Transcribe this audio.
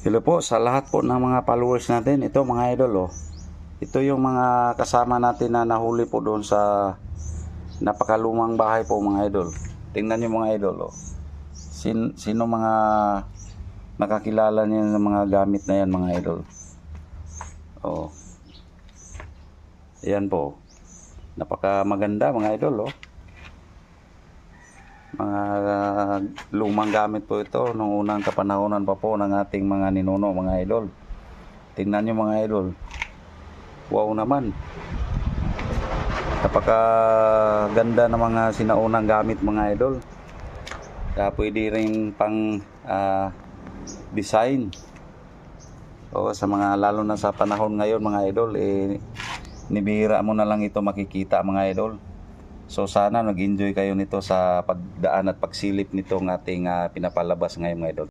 Hello po sa lahat po ng mga followers natin. Ito mga idol oh. Ito yung mga kasama natin na nahuli po doon sa napakalumang bahay po mga idol. Tingnan niyo mga idol oh. Sin, sino mga nakakilala niyo ng mga gamit na yan mga idol. Oh. Ayan po. Napaka maganda mga idol oh. Mga uh, lumang gamit po ito nung unang kapanahonan pa po ng ating mga ninuno mga idol. Tingnan nyo mga idol. Wow naman. Napaka ganda ng mga sinaunang gamit mga idol. Kaya pwede rin pang ah, design. O sa mga lalo na sa panahon ngayon mga idol eh nibihira mo na lang ito makikita mga idol. So sana nag-enjoy kayo nito sa pagdaan at pagsilip nitong ating ah, pinapalabas ngayon mga idol.